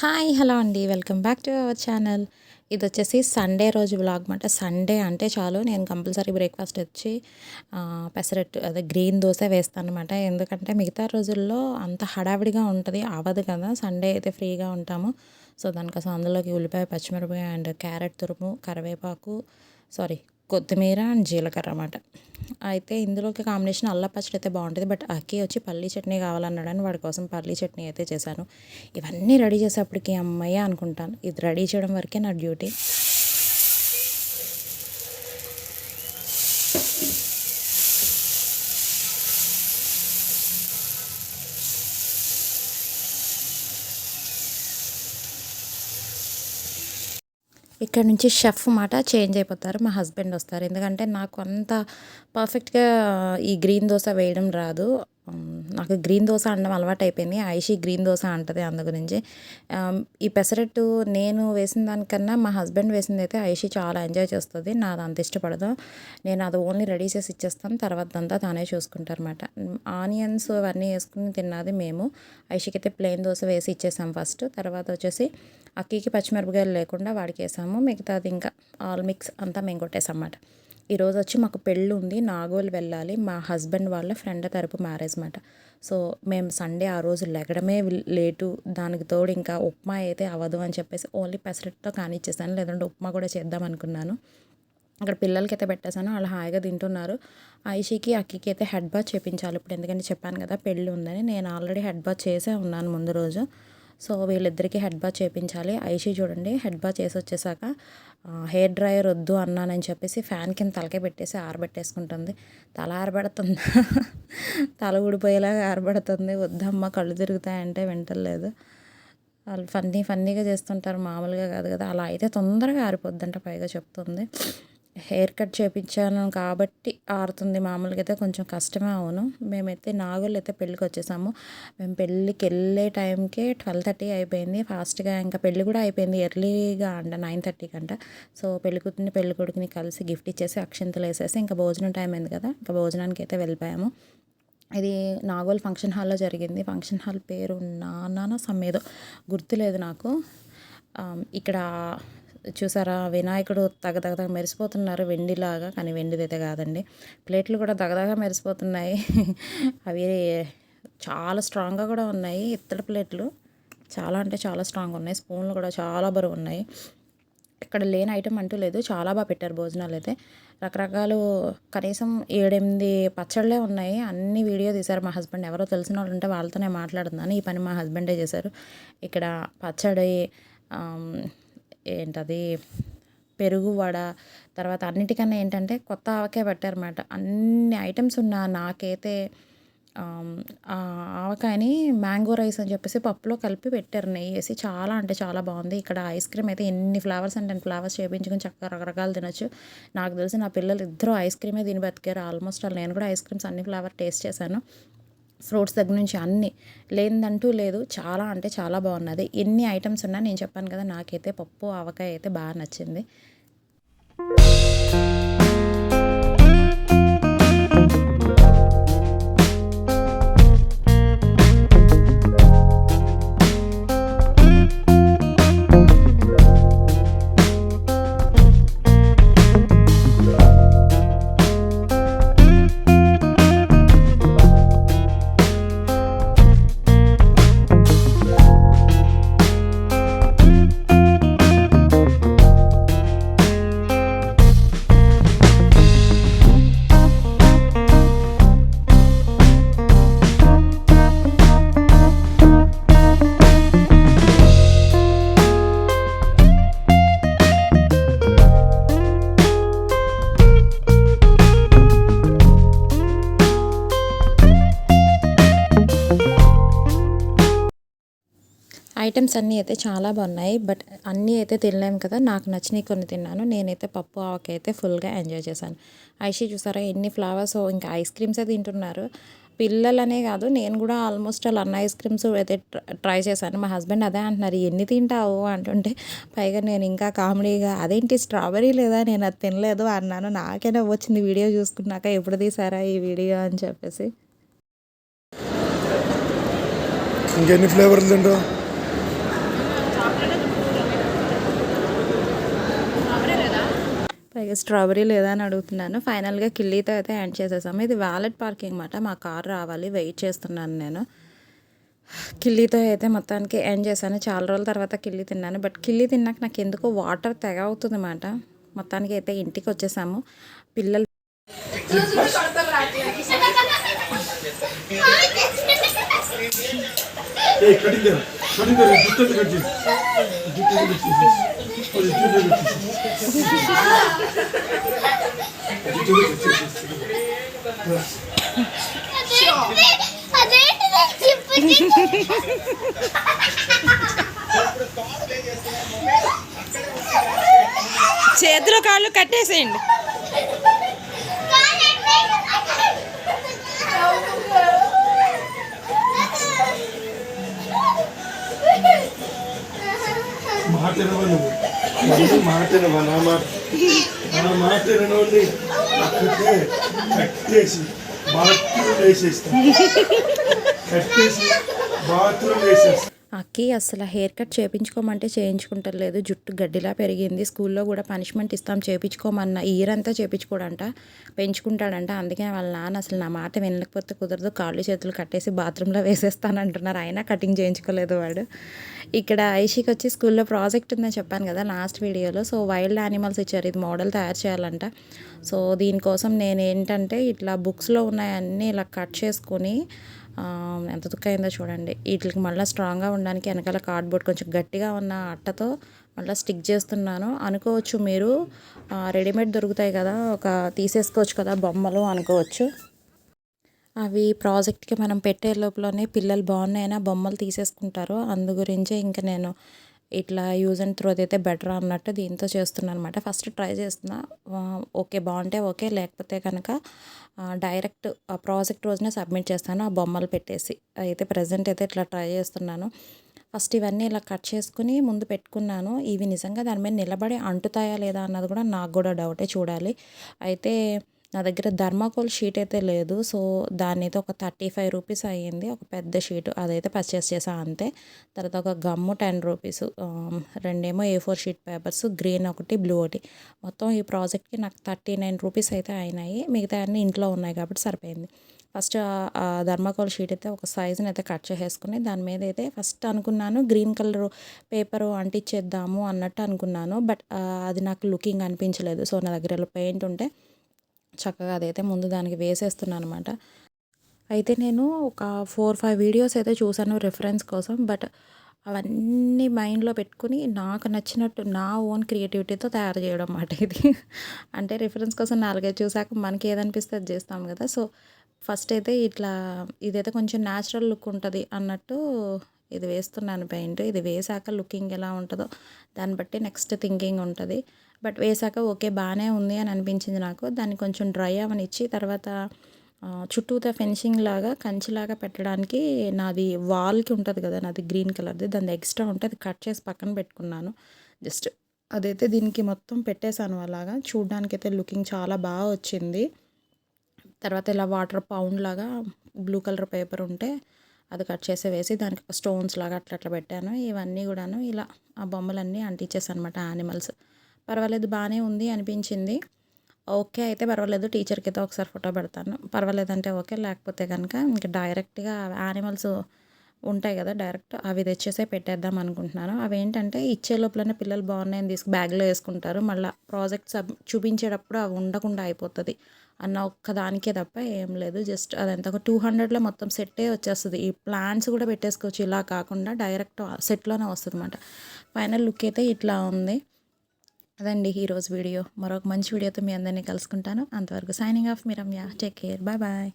Hi hello అండి. Welcome back to our channel. ఇది వచ్చేసి సండే రోజు వ్లాగ్ అనమాట సండే అంటే చాలు. నేను కంపల్సరీ బ్రేక్ఫాస్ట్ వచ్చి పెసరట్టు అదే గ్రీన్ దోశ వేస్తాను అనమాట ఎందుకంటే మిగతా రోజుల్లో అంత హడావిడిగా ఉంటుంది అవ్వదు కదా. సండే అయితే ఫ్రీగా ఉంటాము. సో దానికోసం అందులోకి ఉల్లిపాయ పచ్చిమిరపకాయ అండ్ క్యారెట్ తురుము కరివేపాకు సారీ కొత్తిమీర అండ్ జీలకర్ర అన్నమాట. అయితే ఇందులోకి కాంబినేషన్ అల్ల పచ్చడి అయితే బాగుంటుంది. బట్ అక్కి వచ్చి పల్లీ చట్నీ కావాలన్నాడని వాడి కోసం పల్లీ చట్నీ అయితే చేశాను. ఇవన్నీ రెడీ చేసేప్పటికి అమ్మయ్య అనుకుంటాను. ఇది రెడీ చేయడం వరకే నా డ్యూటీ. ఇక్కడ నుంచి షెఫ్ మాట చేంజ్ అయిపోతారు. మా హస్బెండ్ వస్తారు. ఎందుకంటే నాకు అంత పర్ఫెక్ట్గా ఈ గ్రీన్ దోశ వేయడం రాదు. నాకు గ్రీన్ దోశ అనడం అలవాటు అయిపోయింది ఐషి గ్రీన్ దోశ అంటది అందు గురించి. ఈ పెసరట్టు నేను వేసిన దానికన్నా మా హస్బెండ్ వేసింది అయితే ఐషి చాలా ఎంజాయ్ చేస్తుంది. నాది అంత ఇష్టపడదు. నేను అది ఓన్లీ రెడీ చేసి ఇచ్చేస్తాను తర్వాత అంతా తానే చూసుకుంటారు అనమాట ఆనియన్స్ అవన్నీ వేసుకుని తిన్నది మేము. ఐషికి అయితే ప్లెయిన్ దోశ వేసి ఇచ్చేసాం ఫస్ట్. తర్వాత వచ్చేసి అక్కకి పచ్చిమిరపకాయలు లేకుండా వాడికి వేసాము మిగతాది ఇంకా ఆల్ మిక్స్ అంతా మేము కొట్టేసాం అన్నమాట ఈరోజు వచ్చి మాకు పెళ్ళి ఉంది నాగోల్ వెళ్ళాలి. మా హస్బెండ్ వాళ్ళ ఫ్రెండ్ తరపు మ్యారేజ్ మాట. సో మేము సండే ఆ రోజు లెగడమే లేటు దానికి తోడు ఇంకా ఉప్మా అయితే అవ్వదు అని చెప్పేసి ఓన్లీ పెసరట్తో కానిచ్చేసాను. లేదంటే ఉప్మా కూడా చేద్దాం అనుకున్నాను. అక్కడ పిల్లలకి అయితే పెట్టేశాను వాళ్ళు హాయిగా తింటున్నారు. ఐషికి అక్కికి అయితే హెడ్ బాత్ చేపించాలి ఇప్పుడు. ఎందుకంటే చెప్పాను కదా పెళ్ళి ఉందని నేను ఆల్రెడీ హెడ్ బాత్ చేసే ఉన్నాను ముందు రోజు. సో వీళ్ళిద్దరికీ హెడ్ బాత్ చేపించాలి. ఐషి చూడండి హెడ్ బాత్ చేసి వచ్చేసాక హెయిర్ డ్రయర్ వద్దు అన్నానని చెప్పేసి ఫ్యాన్ కింద తలకే పెట్టేసి ఆరబెట్టేసుకుంటుంది. తల ఆరబెడుతుంది? తల ఊడిపోయేలాగా ఆరబెడుతుంది. వద్దమ్మ కళ్ళు తిరుగుతాయంటే వింటలేదు. వాళ్ళు ఫన్నీ ఫన్నీగా చేస్తుంటారు. మామూలుగా కాదు కదా. అలా అయితే తొందరగా ఆరిపోద్దంట పైగా చెప్తుంది. హెయిర్ కట్ చేపించాను కాబట్టి ఆరుతుంది. మామూలుగా అయితే కొంచెం కష్టమే అవును. మేమైతే నాగోళ్ళు అయితే పెళ్ళికి వచ్చేసాము. మేము పెళ్ళికి వెళ్ళే టైంకే ట్వెల్వ్ థర్టీ అయిపోయింది. ఫాస్ట్గా ఇంకా పెళ్ళి కూడా అయిపోయింది. ఎర్లీగా అంట నైన్ థర్టీ కంట సో పెళ్ళి పెళ్ళికొడుకుని పెళ్ళి కొడుకుని కలిసి గిఫ్ట్ ఇచ్చేసి అక్షంతలు వేసేసి ఇంకా భోజనం టైం అయింది కదా ఇంకా భోజనానికి అయితే వెళ్ళిపోయాము. ఇది నాగోల్ ఫంక్షన్ హాల్లో జరిగింది. ఫంక్షన్ హాల్ పేరు నాన్న సమ్మేదో గుర్తులేదు నాకు. ఇక్కడ చూసారా వినాయకుడు తగదగ మెరిసిపోతున్నారు వెండిలాగా కానీ వెండిదైతే కాదండి. ప్లేట్లు కూడా దగదగా మెరిసిపోతున్నాయి. అవి చాలా స్ట్రాంగ్గా కూడా ఉన్నాయి ఇత్తడి ప్లేట్లు. చాలా అంటే చాలా స్ట్రాంగ్ ఉన్నాయి. స్పూన్లు కూడా చాలా బరువు ఉన్నాయి. ఇక్కడ లేని ఐటెం అంటూ లేదు. చాలా బాగా పెట్టారు భోజనాలు అయితే. రకరకాలు కనీసం ఏడెనిమిది పచ్చళ్ళే ఉన్నాయి. అన్ని వీడియో తీశారు మా హస్బెండ్. ఎవరో తెలిసిన వాళ్ళు ఉంటే వాళ్ళతోనే మాట్లాడుతున్నాను. ఈ పని మా హస్బెండే చేశారు. ఇక్కడ పచ్చడి ఏంటది పెరుగు వడ తర్వాత అన్నిటికన్నా ఏంటంటే కొత్త ఆవకాయ పెట్టారన్నమాట. అన్ని ఐటమ్స్ ఉన్న నాకైతే ఆవకాయని మ్యాంగో రైస్ అని చెప్పేసి పప్పులో కలిపి పెట్టారు నెయ్యి వేసి. చాలా అంటే చాలా బాగుంది. ఇక్కడ ఐస్ క్రీమ్ అయితే ఎన్ని ఫ్లేవర్స్ అంటే టెన్ ఫ్లేవర్స్ చేయించుకొని చక్కగా రకరకాలు తినొచ్చు. నాకు తెలిసి నా పిల్లలు ఇద్దరు ఐస్ క్రీమే దీన్ని బతికారు. ఆల్మోస్ట్ ఆల్ నేను కూడా ఐస్ క్రీమ్స్ అన్ని ఫ్లేవర్ టేస్ట్ చేశాను. ఫ్రూట్స్ దగ్గర నుంచి అన్నీ. లేనిదంటూ లేదు. చాలా అంటే చాలా బాగున్నది. ఎన్ని ఐటమ్స్ ఉన్నా నేను చెప్పాను కదా నాకైతే పప్పు ఆవకాయ అయితే బాగా నచ్చింది. ఐటమ్స్ అన్నీ అయితే చాలా బాగున్నాయి. బట్ అన్నీ అయితే తినలేము కదా. నాకు నచ్చినవి కొన్ని తిన్నాను. నేనైతే పప్పు ఆవకాయ అయితే ఫుల్గా ఎంజాయ్ చేశాను. ఐషి చూసారా? ఎన్ని ఫ్లవర్స్ ఇంకా ఐస్ క్రీమ్సే తింటున్నారు. పిల్లలనే కాదు నేను కూడా ఆల్మోస్ట్ అలా అన్న ఐస్ క్రీమ్స్ అయితే ట్ర- ట్రై చేశాను. మా హస్బెండ్ అదే అంటున్నారు ఎన్ని తింటావు? అంటుంటే పైగా నేను ఇంకా కామెడీగా అదేంటి స్ట్రాబెరీ లేదా? నేను అది తినలేదు అన్నాను. నాకైనా వచ్చింది. వీడియో చూసుకున్నాక ఎప్పుడు తీసారా ఈ వీడియో? అని చెప్పేసి. ఇంకెన్ని ఫ్లేవర్లు తింటావు? పైగా స్ట్రాబెరీ లేదా అని అడుగుతున్నాను. ఫైనల్గా కిల్లీతో అయితే ఎండ్ చేసేసాము. ఇది వ్యాలెట్ పార్కింగ్ మాట మా కార్ రావాలి. వెయిట్ చేస్తున్నాను నేను. కిల్లీతో అయితే మొత్తానికి ఎండ్ చేశాను. చాలా రోజుల తర్వాత కిల్లి తిన్నాను. బట్ కిల్లి తిన్నాక నాకు ఎందుకో వాటర్ తెగ అవుతుంది అన్నమాట మొత్తానికి అయితే ఇంటికి వచ్చేసాము. పిల్లలు ఏ జుట్టు కట్ చేసి జుట్టు కట్ చేసి అది జుట్టు కట్ చేసి జుట్టు కట్ చేసి అదేంటిది చెప్పు చేతిలో కాళ్ళు కట్టేసేయండి మాటనవ నువ్వు మళ్ళీ మాటనవ నా మాట నా మాట అక్కడే కట్టేసి బాత్రూమ్ వేసేస్తా. కట్టేసి బాత్రూమ్ వేసేస్తా. అక్కి అసలు హెయిర్ కట్ చేయించుకోమంటే చేయించుకుంటలేదు. జుట్టు గడ్డిలా పెరిగింది. స్కూల్లో కూడా పనిష్మెంట్ ఇస్తాం చేయించుకోమన్న ఇయర్ అంతా చేయించుకోడంట పెంచుకుంటాడంట. అందుకే వాళ్ళ నాన్న అసలు నా మాట వినకపోతే కుదరదు కాళ్ళు చేతులు కట్టేసి బాత్రూంలో వేసేస్తానంటున్నారు. అయినా కటింగ్ చేయించుకోలేదు వాడు. ఇక్కడ ఐషికి వచ్చి స్కూల్లో ప్రాజెక్ట్ ఉందని చెప్పాను కదా లాస్ట్ వీడియోలో. సో వైల్డ్ యానిమల్స్ ఇచ్చారు. ఇది మోడల్ తయారు చేయాలంట. సో దీనికోసం నేను ఏంటంటే ఇట్లా బుక్స్లో ఉన్నాయన్నీ ఇలా కట్ చేసుకొని ఎంత దుఃఖమైందో చూడండి. వీటికి మళ్ళీ స్ట్రాంగ్గా ఉండడానికి వెనకాల కార్డ్బోర్డ్ కొంచెం గట్టిగా ఉన్న అట్టతో మళ్ళీ స్టిక్ చేస్తున్నాను. అనుకోవచ్చు మీరు రెడీమేడ్ దొరుకుతాయి కదా ఒక తీసేసుకోవచ్చు కదా బొమ్మలు అనుకోవచ్చు. అవి ప్రాజెక్ట్కి మనం పెట్టే లోపలనే పిల్లలు బాగున్నాయని బొమ్మలు తీసేసుకుంటారు. అందు గురించే ఇంకా నేను ఇట్లా యూజ్ అండ్ త్రో అయితే బెటర్ అన్నట్టు దీంతో చేస్తున్నాను అనమాట ఫస్ట్ ట్రై చేస్తున్నా. ఓకే బాగుంటే ఓకే లేకపోతే కనుక డైరెక్ట్ ఆ ప్రాజెక్ట్ రోజునే సబ్మిట్ చేస్తాను ఆ బొమ్మలు పెట్టేసి. అయితే ప్రజెంట్ అయితే ఇట్లా ట్రై చేస్తున్నాను. ఫస్ట్ ఇవన్నీ ఇలా కట్ చేసుకుని ముందు పెట్టుకున్నాను. ఇవి నిజంగా దాని మీద నిలబడి అంటుతాయా లేదా అన్నది కూడా నాకు కూడా డౌటే చూడాలి. అయితే నా దగ్గర ధర్మాకోల్ షీట్ అయితే లేదు. సో దాని అయితే ఒక థర్టీ ఫైవ్ రూపీస్ అయ్యింది. ఒక పెద్ద షీట్ అదైతే పర్చేస్ చేసా అంతే. తర్వాత ఒక gum ten rupees రెండేమో A four sheet papers green ఒకటి బ్లూ ఒకటి. మొత్తం ఈ ప్రాజెక్ట్కి నాకు థర్టీ నైన్ రూపీస్ అయితే అయినాయి. మిగతా అన్నీ ఇంట్లో ఉన్నాయి కాబట్టి సరిపోయింది. ఫస్ట్ ఆ ధర్మాకోల్ షీట్ అయితే ఒక సైజుని అయితే కట్ చేసేసుకుని దాని మీద అయితే ఫస్ట్ అనుకున్నాను గ్రీన్ కలర్ పేపర్ అంటించేద్దాము అన్నట్టు అనుకున్నాను. బట్ అది నాకు లుకింగ్ అనిపించలేదు. సో నా దగ్గర పెయింట్ ఉంటే చక్కగా అదైతే ముందు దానికి వేసేస్తున్నాను అనమాట అయితే నేను ఒక ఫోర్ ఫైవ్ వీడియోస్ అయితే చూశాను రిఫరెన్స్ కోసం బట్ అవన్నీ మైండ్లో పెట్టుకుని నాకు నచ్చినట్టు నా ఓన్ క్రియేటివిటీతో తయారు చేయడం అన్నమాట ఇది. అంటే రిఫరెన్స్ కోసం నాలుగైదు చూసాక మనకి ఏదనిపిస్తే అది చేస్తాం కదా. సో ఫస్ట్ అయితే ఇట్లా ఇదైతే కొంచెం న్యాచురల్ లుక్ ఉంటుంది అన్నట్టు ఇది వేస్తున్నాను పెయింట్. ఇది వేసాక లుకింగ్ ఎలా ఉంటుందో దాన్ని బట్టి నెక్స్ట్ థింకింగ్ ఉంటుంది. బట్ వేసాక ఓకే బాగానే ఉంది అని అనిపించింది నాకు. దాన్ని కొంచెం డ్రై అవనిచ్చి తర్వాత ఆ, చుట్టూతా ఫెన్సింగ్ లాగా కంచిలాగా పెట్టడానికి నాది వాల్కి ఉంటుంది కదా నాది గ్రీన్ కలర్ది. దాని ఎక్స్ట్రా ఉంటే అది కట్ చేసి పక్కన పెట్టుకున్నాను. జస్ట్ అదైతే దీనికి మొత్తం పెట్టేశాను అలాగా. చూడ్డానికి లుకింగ్ చాలా బాగా వచ్చింది. తర్వాత ఇలా వాటర్ పౌండ్ లాగా బ్లూ కలర్ పేపర్ ఉంటే అది కట్ చేసి వేసి దానికి స్టోన్స్ లాగా అట్లా అట్లా పెట్టాను. ఇవన్నీ కూడాను ఇలా ఆ బొమ్మలన్నీ అంటించేసి అనమాట యానిమల్స్ పర్వాలేదు బాగానే ఉంది అనిపించింది. ఓకే అయితే పర్వాలేదు టీచర్కి అయితే ఒకసారి ఫోటో పెడతాను. పర్వాలేదంటే ఓకే లేకపోతే కనుక ఇంకా డైరెక్ట్గా యానిమల్స్ ఉంటాయి కదా డైరెక్ట్ అవి తెచ్చేసే పెట్టేద్దాం అనుకుంటున్నాను. అవి ఏంటంటే ఇచ్చే లోపలనే పిల్లలు బాగున్నాయని తీసుకు బ్యాగ్లో వేసుకుంటారు. మళ్ళీ ప్రాజెక్ట్ సబ్ చూపించేటప్పుడు అవి ఉండకుండా అయిపోతుంది. అన్న ఒక్కదానికే తప్ప ఏం లేదు. జస్ట్ అదంతా ఒక టూ హండ్రెడ్లో మొత్తం సెట్టే వచ్చేస్తుంది. ఈ ప్లాంట్స్ కూడా పెట్టేసుకోవచ్చు. ఇలా కాకుండా డైరెక్ట్ సెట్లోనే వస్తుంది అనమాట ఫైనల్ లుక్ అయితే ఇట్లా ఉంది. అదండి ఈరోజు వీడియో. మరొక మంచి వీడియోతో మీ అందరినీ కలుసుకుంటాను. అంతవరకు సైనింగ్ ఆఫ్ మీ Ramya. Take care. Bye bye.